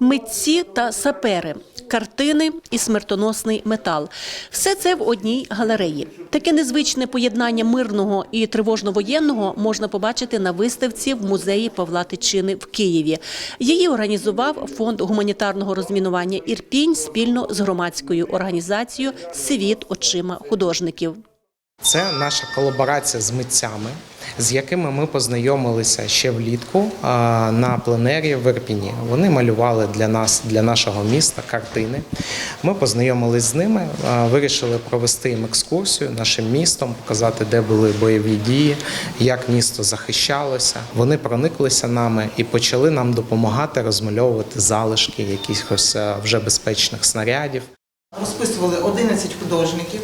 митці та сапери, картини і смертоносний метал. Все це в одній галереї. Таке незвичне поєднання мирного і тривожно-воєнного можна побачити на виставці в музеї Павла Тичини в Києві. Її організував фонд гуманітарного розмінування Ірпінь спільно з громадською організацією Світ очима художників. Це наша колаборація з митцями, з якими ми познайомилися ще влітку на пленері в Ірпіні. Вони малювали для нас, для нашого міста картини. Ми познайомились з ними, вирішили провести їм екскурсію нашим містом, показати, де були бойові дії, як місто захищалося. Вони прониклися нами і почали нам допомагати розмальовувати залишки якихось вже безпечних снарядів. Розписували 11 художників.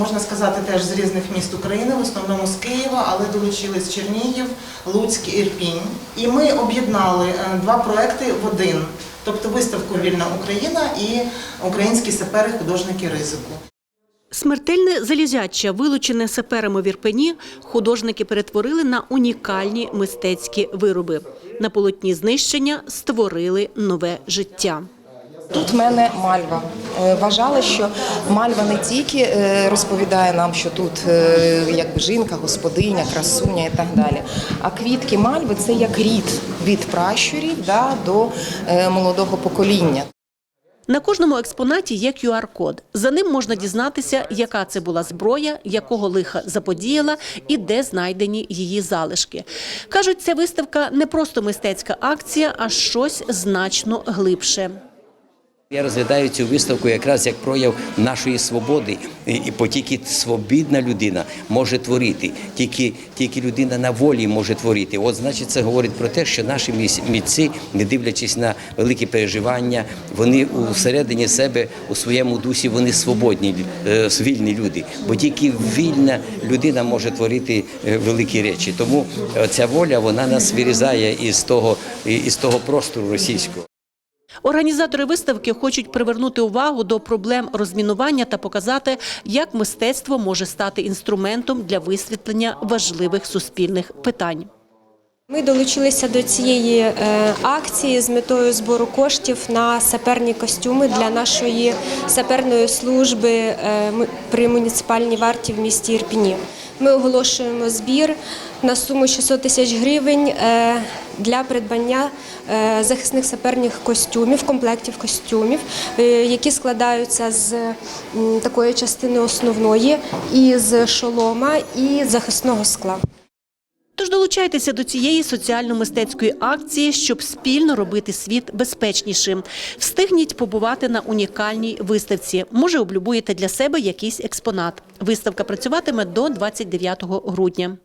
Можна сказати, теж з різних міст України, в основному з Києва, але долучились Чернігів, Луцьк, Ірпінь. І ми об'єднали е, два проекти в один, тобто виставку Вільна Україна і українські сапери художники ризику. Смертельне залізяча, вилучене саперами в Ірпені, художники перетворили на унікальні мистецькі вироби. На полотні знищення створили нове життя. Тут в мене мальва. Е, Вважали, що мальва не тільки е, розповідає нам, що тут е, якби жінка, господиня, красуня і так далі. А квітки мальви це як рід від пращурів да, до молодого покоління. На кожному експонаті є QR-код. За ним можна дізнатися, яка це була зброя, якого лиха заподіяла і де знайдені її залишки. Кажуть, ця виставка не просто мистецька акція, а щось значно глибше. Я розглядаю цю виставку якраз як прояв нашої свободи, і бо тільки свобідна людина може творити, тільки, тільки людина на волі може творити. От значить, це говорить про те, що наші митці, не дивлячись на великі переживання, вони всередині себе у своєму дусі вони свободні, е, вільні люди. Бо тільки вільна людина може творити е, великі речі. Тому е, ця воля вона нас вирізає із того, із того простору російського. Організатори виставки хочуть привернути увагу до проблем розмінування та показати, як мистецтво може стати інструментом для висвітлення важливих суспільних питань. Ми долучилися до цієї е, акції з метою збору коштів на саперні костюми для нашої саперної служби е, при муніципальній варті в місті Ірпіні. Ми оголошуємо збір на суму 600 тисяч гривень е, для придбання захисних саперних костюмів, комплектів костюмів, які складаються з такої частини основної, і з шолома, і захисного скла. Тож долучайтеся до цієї соціально-мистецької акції, щоб спільно робити світ безпечнішим. Встигніть побувати на унікальній виставці. Може, облюбуєте для себе якийсь експонат. Виставка працюватиме до 29 грудня.